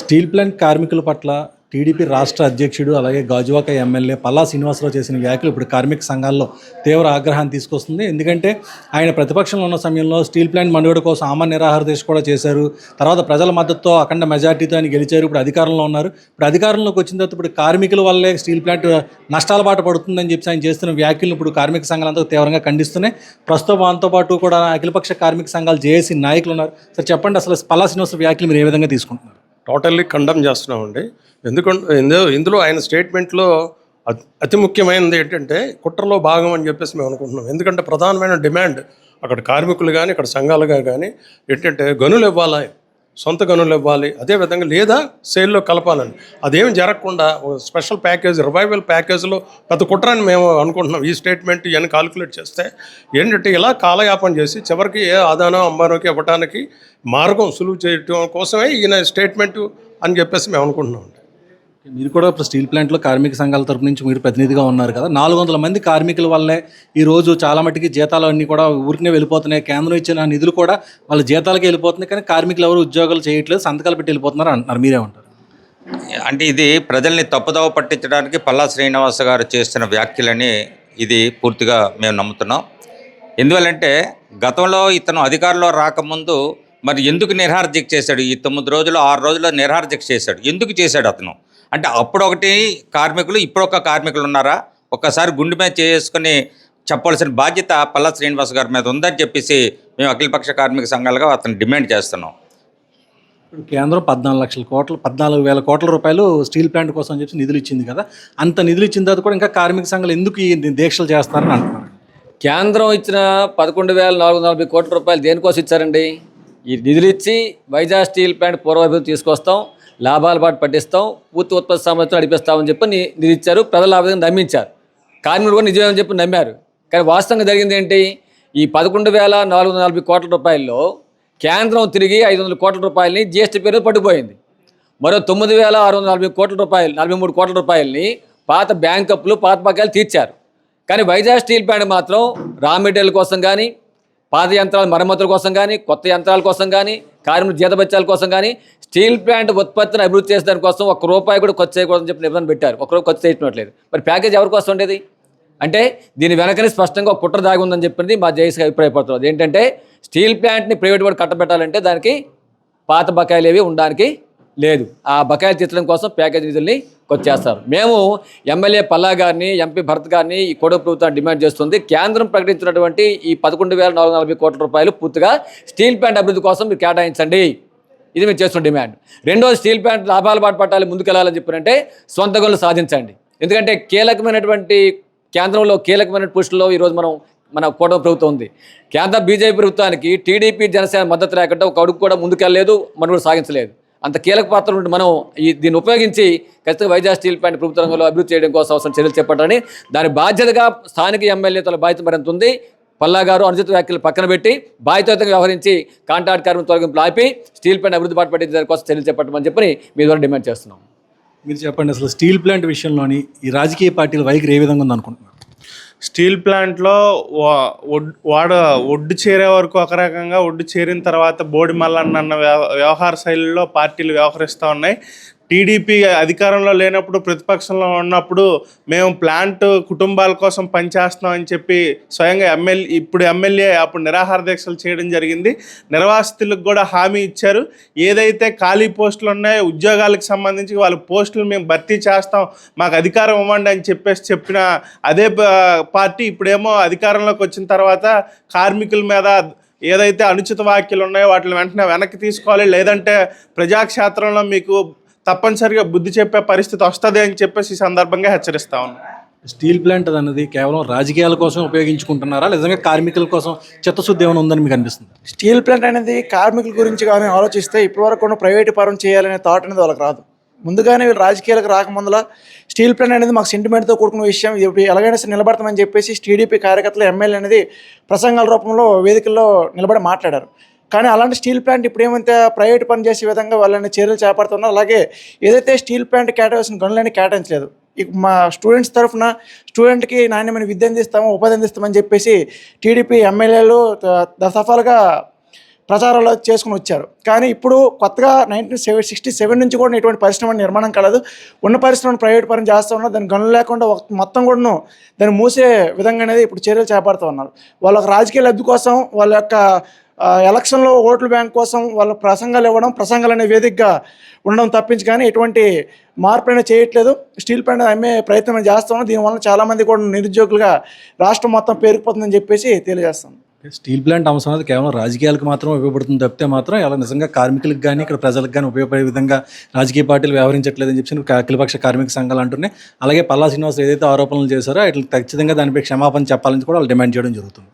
Steel plant కార్మికుల పట్ల TDP రాష్ట్ర అధ్యక్షుడు అలాగే గాజువాక ఎమ్మెల్యే పల్లా శ్రీనివాసరావు చేసిన వ్యాఖ్యలు ఇప్పుడు కార్మిక సంఘాల్లో తీవ్ర ఆగ్రహాన్ని తీసుకొస్తుంది. ఎందుకంటే ఆయన ప్రతిపక్షంలో ఉన్న సమయంలో స్టీల్ ప్లాంట్ మనుగడ కోసం ఆమా నిరాహార దీక్ష కూడా చేశారు. తర్వాత ప్రజల మద్దతుతో అఖండ మెజార్టీతో ఆయన గెలిచారు. ఇప్పుడు అధికారంలో ఉన్నారు. ఇప్పుడు అధికారంలోకి వచ్చిన తర్వాత ఇప్పుడు కార్మికుల వల్లే స్టీల్ ప్లాంట్ నష్టాల బాట పడుతుందని చెప్పి ఆయన చేస్తున్న వ్యాఖ్యలు ఇప్పుడు కార్మిక సంఘాలంతా తీవ్రంగా ఖండిస్తున్నాయి. ప్రస్తుతం వారితో పాటు కూడా అఖిలపక్ష కార్మిక సంఘాలు జేఏసీ నాయకులు ఉన్నారు. సార్ చెప్పండి అసలు పల్లా శ్రీనివాసరావు వ్యాఖ్యలు మీరు ఏ విధంగా తీసుకుంటున్నారు? టోటల్లీ కండమ్ చేస్తున్నామండి. ఎందుకంటే ఇందులో ఆయన స్టేట్మెంట్లో అతి- అతి ముఖ్యమైనది ఏంటంటే కుట్రలో భాగం అని చెప్పేసి మేము అనుకుంటున్నాం. ఎందుకంటే ప్రధానమైన డిమాండ్ అక్కడ కార్మికులు కానీ ఇక్కడ సంఘాలుగా కానీ ఏంటంటే గనులు ఇవ్వాలి? సొంత గనులు ఇవ్వాలి. అదేవిధంగా లేదా సేల్లో కలపాలని. అదేమి జరగకుండా ఒక స్పెషల్ ప్యాకేజ్ రివైవల్ ప్యాకేజ్లో పెద్ద కుట్రని మేము అనుకుంటున్నాం. ఈ స్టేట్మెంట్ ఇవన్నీ కాలిక్యులేట్ చేస్తే ఏంటంటే ఇలా కాలయాపన చేసి చివరికి ఏ ఆదానం అంబానోకి ఇవ్వడానికి మార్గం సులువు చేయటం కోసమే ఈయన స్టేట్మెంట్ అని చెప్పేసి మేము అనుకుంటున్నాం. మీరు కూడా ఇప్పుడు స్టీల్ ప్లాంట్లో కార్మిక సంఘాల తరపు నుంచి మీరు ప్రతినిధిగా ఉన్నారు కదా. నాలుగు వందల మంది కార్మికుల వల్లే ఈ రోజు చాలా మట్టుకి జీతాలు అన్నీ కూడా ఊరికనే వెళ్ళిపోతున్నాయి. కేంద్రం ఇచ్చిన నిధులు కూడా వాళ్ళ జీతాలకి వెళ్ళిపోతున్నాయి కానీ కార్మికులు ఎవరు ఉద్యోగాలు చేయట్లేదు సంతకాలు పెట్టి వెళ్ళిపోతున్నారు అంటున్నారు. మీరేమంటారు? అంటే ఇది ప్రజల్ని తప్పుదోవ పట్టించడానికి పల్లా శ్రీనివాస గారు చేస్తున్న వ్యాఖ్యలని ఇది పూర్తిగా మేము నమ్ముతున్నాం. ఎందువల్లంటే గతంలో ఇతను అధికారంలో రాకముందు మరి ఎందుకు నిర్హార చేశాడు? ఈ తొమ్మిది రోజులు ఆరు రోజుల్లో నిర్హార చేశాడు. ఎందుకు చేశాడు అతను? అంటే అప్పుడు ఒకటి కార్మికులు ఇప్పుడు ఒక కార్మికులు ఉన్నారా ఒక్కసారి గుండె మీద చేసుకుని చెప్పాల్సిన బాధ్యత పల్లా శ్రీనివాస్ గారి మీద ఉందని చెప్పేసి మేము అఖిలపక్ష కార్మిక సంఘాలుగా అతను డిమాండ్ చేస్తున్నాం. ఇప్పుడు కేంద్రం పద్నాలుగు లక్షల కోట్ల పద్నాలుగు వేల కోట్ల రూపాయలు స్టీల్ ప్లాంట్ కోసం అని చెప్పి నిధులు ఇచ్చింది కదా. అంత నిధులు ఇచ్చిన తర్వాత కూడా ఇంకా కార్మిక సంఘాలు ఎందుకు ఈ దీక్షలు చేస్తారని అంటున్నారు? కేంద్రం ఇచ్చిన పదకొండు వేల నాలుగు వందల నలభై కోట్ల రూపాయలు దేనికోసం ఇచ్చారండి? ఈ నిధులు ఇచ్చి వైజాగ్ స్టీల్ ప్లాంట్ పూర్వాభివృద్ధి తీసుకొస్తాం. లాభాల పాటు పట్టిస్తాం పూర్తి ఉత్పత్తి సామర్థ్యం నడిపిస్తామని చెప్పి ని- నిధి ప్రజలు ఆ విధంగా నమ్మించారు. కార్మికులు కూడా నిజమేమని చెప్పి నమ్మారు. కానీ వాస్తవంగా జరిగింది ఏంటి? ఈ పదకొండు వేల నాలుగు వందల నలభై కోట్ల రూపాయల్లో కేంద్రం తిరిగి ఐదు వందల కోట్ల రూపాయలని జీఎస్టీ పేరు పడిపోయింది. మరో తొమ్మిది వేల ఆరు వందల నలభై కోట్ల రూపాయలు నలభై మూడు కోట్ల రూపాయలని పాత బ్యాంక్ అప్పులు పాత బకాయిలు తీర్చారు. కానీ వైజాగ్ స్టీల్ ప్లాంట్ మాత్రం రా మెటీరియల్ కోసం కానీ పాత యంత్రాల మరమ్మతుల కోసం కానీ కొత్త యంత్రాల కోసం కానీ కార్మికుల జీతభత్యాల కోసం కానీ స్టీల్ ప్లాంట్ ఉత్పత్తిని అభివృద్ధి చేసే కోసం ఒక్క రూపాయి కూడా ఖర్చు చేయకూడదని చెప్పి నిబంధన పెట్టారు. ఒక్క రూపాయి ఖర్చు చేయట్లేదు. మరి ప్యాకేజ్ ఎవరి కోసం ఉండేది? అంటే దీని వెనకని స్పష్టంగా ఒక కుట్ర దాగి ఉందని చెప్పింది మా జేసీ అభిప్రాయపడుతున్నారు. ఏంటంటే స్టీల్ ప్లాంట్ని ప్రైవేట్ వాడు కట్టబెట్టాలంటే దానికి పాత బకాయిలు ఏవి ఉండడానికి లేదు. ఆ బకాయిలు తీర్చడం కోసం ప్యాకేజ్ నిధుల్ని కొచ్చేస్తారు. మేము ఎమ్మెల్యే పల్లా గారిని ఎంపీ భరత్ గారిని ఈ కోడ ప్రభుత్వం డిమాండ్ చేస్తుంది. కేంద్రం ప్రకటించినటువంటి ఈ పదకొండు వేల నాలుగు నలభై కోట్ల రూపాయలు పూర్తిగా స్టీల్ ప్లాంట్ అభివృద్ధి కోసం మీరు కేటాయించండి. ఇది మేము చేస్తున్న డిమాండ్. రెండోది స్టీల్ ప్లాంట్ లాభాల బాట పట్టాలి ముందుకెళ్ళాలని చెప్పారంటే సొంత గనులు సాధించండి. ఎందుకంటే కీలకమైనటువంటి కేంద్రంలో కీలకమైన పోస్టుల్లో ఈరోజు మనం మన కూటమి ప్రభుత్వం ఉంది. కేంద్ర బీజేపీ ప్రభుత్వానికి టీడీపీ జనసేన మద్దతు లేకుండా ఒక అడుగు కూడా ముందుకెళ్ళలేదు మనుగోడు సాగించలేదు. అంత కీలక పాత్ర ఉండి మనం ఈ దీన్ని ఉపయోగించి ఖచ్చితంగా వైజాగ్ స్టీల్ ప్లాంట్ ప్రభుత్వ రంగంలో అభివృద్ధి చేయడం కోసం అవసరం చర్యలు చేపట్టాలని దాని బాధ్యతగా స్థానిక ఎమ్మెల్యేల బాధ్యత మరింత ఉంది. పల్లా గారు అనుచిత వ్యాఖ్యలు పక్కన పెట్టి బాధ్యతగా వ్యవహరించి కాంట్రాక్ట్ కార్మిక తొలగింపులు ఆపి స్టీల్ ప్లాంట్ అభివృద్ధి పాటు దాని దానికోసం చర్యలు చేపట్టమని చెప్పి మీ ద్వారా డిమాండ్ చేస్తున్నాం. మీరు చెప్పండి అసలు స్టీల్ ప్లాంట్ విషయంలోని ఈ రాజకీయ పార్టీల వైఖరి ఏ విధంగా ఉందనుకుంటున్నారు? స్టీల్ ప్లాంట్లో వాడ ఒడ్డు చేరే వరకు ఒక రకంగా ఒడ్డు చేరిన తర్వాత బోడి మల్లన్న వ్యవహార శైలిలో పార్టీలు వ్యవహరిస్తూ ఉన్నాయి. టీడీపీ అధికారంలో లేనప్పుడు ప్రతిపక్షంలో ఉన్నప్పుడు మేము ప్లాంట్ కుటుంబాల కోసం పనిచేస్తున్నాం అని చెప్పి స్వయంగా ఎమ్మెల్యే ఇప్పుడు ఎమ్మెల్యే అప్పుడు నిరాహార దీక్షలు చేయడం జరిగింది. నిర్వాసితులకు కూడా హామీ ఇచ్చారు. ఏదైతే ఖాళీ పోస్టులు ఉన్నాయో ఉద్యోగాలకు సంబంధించి వాళ్ళ పోస్టులు మేము భర్తీ చేస్తాం మాకు అధికారం ఇవ్వండి అని చెప్పేసి చెప్పిన అదే పార్టీ ఇప్పుడేమో అధికారంలోకి వచ్చిన తర్వాత కార్మికుల మీద ఏదైతే అనుచిత వ్యాఖ్యలు ఉన్నాయో వాటిని వెంటనే వెనక్కి తీసుకోవాలి. లేదంటే ప్రజాక్షేత్రంలో మీకు తప్పనిసరిగా బుద్ధి చెప్పే పరిస్థితి వస్తుంది అని చెప్పేసి ఈ సందర్భంగా హెచ్చరిస్తా ఉన్నాను స్టీల్ ప్లాంట్ అన్నది కేవలం రాజకీయాల కోసం ఉపయోగించుకుంటున్నారా? నిజంగా కార్మికుల కోసం చిత్తశుద్ధి ఏమైనా ఉందని మీకు అనిపిస్తుంది? స్టీల్ ప్లాంట్ అనేది కార్మికుల గురించి కానీ ఆలోచిస్తే ఇప్పటివరకు ఉన్న ప్రైవేట్ పరం చేయాలనే థాట్ అనేది వాళ్ళకి రాదు. ముందుగానే వీళ్ళు రాజకీయాలకు రాకముందులా స్టీల్ ప్లాంట్ అనేది మాకు సెంటిమెంట్తో కూడుకున్న విషయం. ఇది ఎలాగైనా సరే నిలబడతామని చెప్పేసి టీడీపీ కార్యకర్తలు ఎమ్మెల్యే అనేది ప్రసంగాల రూపంలో వేదికల్లో నిలబడి మాట్లాడారు. కానీ అలాంటి స్టీల్ ప్లాంట్ ఇప్పుడు ఏమైతే ప్రైవేట్ పని చేసే విధంగా వాళ్ళని చర్యలు చేపడుతున్నారు అలాగే ఏదైతే స్టీల్ ప్లాంట్ కేటాయించిన గనులని కేటాయించలేదు. ఇక మా స్టూడెంట్స్ తరఫున స్టూడెంట్కి నాణ్యమైన విద్య అందిస్తాము ఉపాధి అందిస్తామని చెప్పేసి టీడీపీ ఎమ్మెల్యేలు దసఫాలుగా ప్రచారాలు చేసుకుని వచ్చారు. కానీ ఇప్పుడు కొత్తగా నైన్టీన్ సెవెన్ సిక్స్టీ సెవెన్ నుంచి కూడా ఎటువంటి పరిశ్రమ నిర్మాణం కలదు. ఉన్న పరిశ్రమను ప్రైవేట్ పరం చేస్తూ ఉన్నారు. దాని గనులు లేకుండా మొత్తం కూడాను దాన్ని మూసే విధంగా అనేది ఇప్పుడు చర్యలు చేపడుతూ ఉన్నారు. వాళ్ళ యొక్క రాజకీయ లబ్ధి కోసం వాళ్ళ యొక్క ఎలక్షన్లో ఓట్ల బ్యాంక్ కోసం వాళ్ళ ప్రసంగాలు ఇవ్వడం ప్రసంగాలు అనే వేదికగా ఉండడం తప్పించి కానీ ఎటువంటి మార్పు అయినా చేయట్లేదు. స్టీల్ ప్లాంట్ అమ్మే ప్రయత్నం చేస్తాము దీనివల్ల చాలామంది కూడా నిరుద్యోగులుగా రాష్ట్రం మొత్తం పేరుకుపోతుందని చెప్పేసి తెలియజేస్తాం స్టీల్ ప్లాంట్ అంశం అనేది కేవలం రాజకీయాలకు మాత్రం ఉపయోగపడుతుంది తప్పితే మాత్రం ఇలా నిజంగా కార్మికులకు కానీ ఇక్కడ ప్రజలకు కానీ ఉపయోగపడే విధంగా రాజకీయ పార్టీలు వ్యవహరించట్లేదని చెప్పి అఖిలపక్ష కార్మిక సంఘాలు అంటున్నాయి. అలాగే పల్లా శ్రీనివాస్ ఏదైతే ఆరోపణలు చేశారో ఇట్లా ఖచ్చితంగా దానిపై క్షమాపణ చెప్పాలని కూడా వాళ్ళు డిమాండ్ చేయడం జరుగుతుంది.